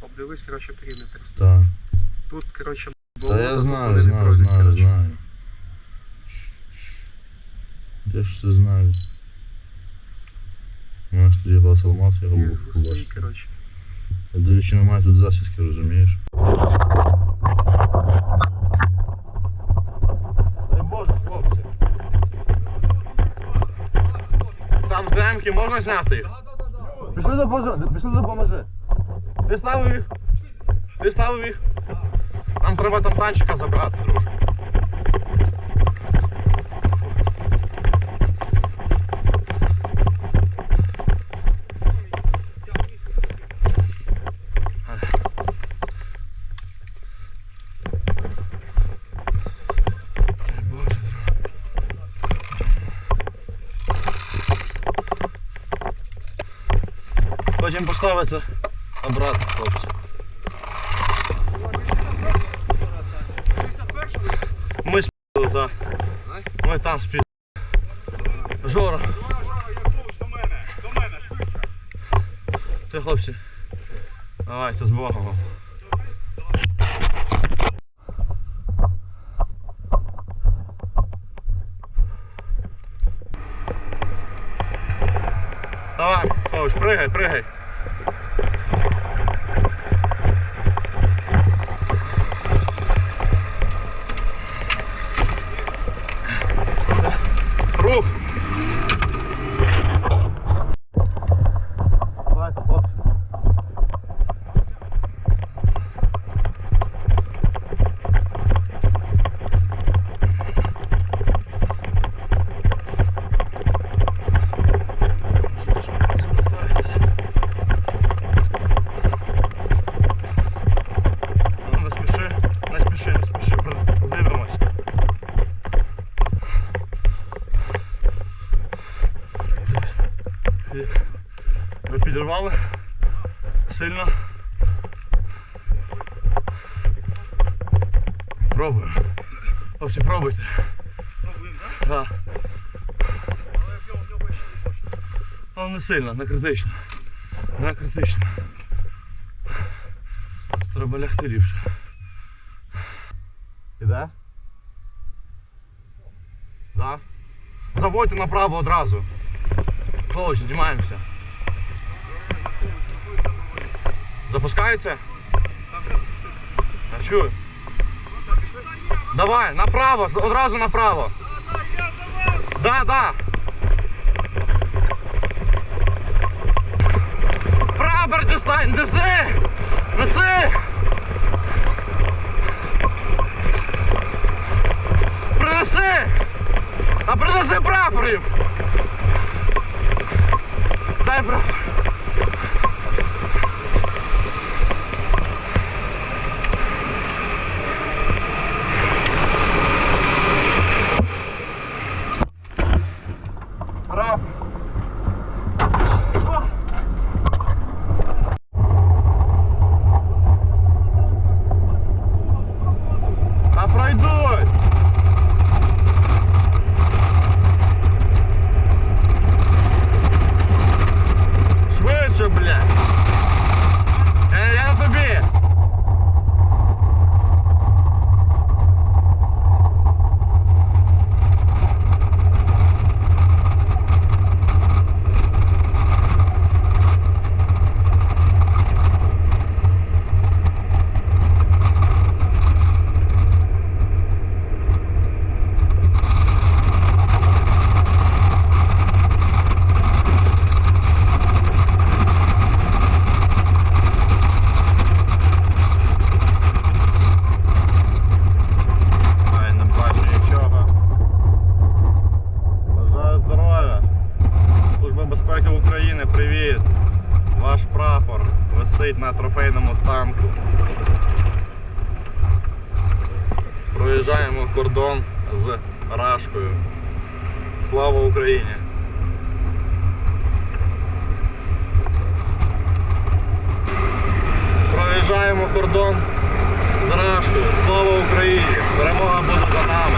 обдивись, коротше, периметр. Так. Тут, коротше, Та я знаю, не знаю, знаю, знаю. Я ж все знаю. У нас тоді глаз алмаз, я роблю густий, коротше. До речі, немає тут засідки, розумієш? Дай Боже, хлопці. Там дремки можна зняти їх? Пішли допоможи, пішли допоможи. Ти ставив їх? Ти ставив їх? Нам треба там танчика забрати, друже. Дай Боже, друже. Потім поставити обратно, хлопці. Ми спили, так. Ми там спили. Жора. Ти, хлопці. Давайте з Богом. Давай, Хлопці, пригай, пригай. Пробуємо. Хлопці, пробуйте. Пробуємо, так? Да. Але в нього, в нього ще не точно. Ну, не сильно, не критично. Не критично. Треба лягти ліпше. Іде? Да? Заводьте направо одразу. Хлопці, знімаємося. Запускається? Там треба спуститися. Я чую. Давай, направо, одразу направо. Да, да. Прапор дістань, неси! Неси! Принеси! А принеси прапорів! Дай прапор. Прапор. Висить на трофейному танку. Проїжджаємо кордон з Рашкою. Слава Україні! Проїжджаємо кордон з Рашкою. Слава Україні! Перемога буде за нами!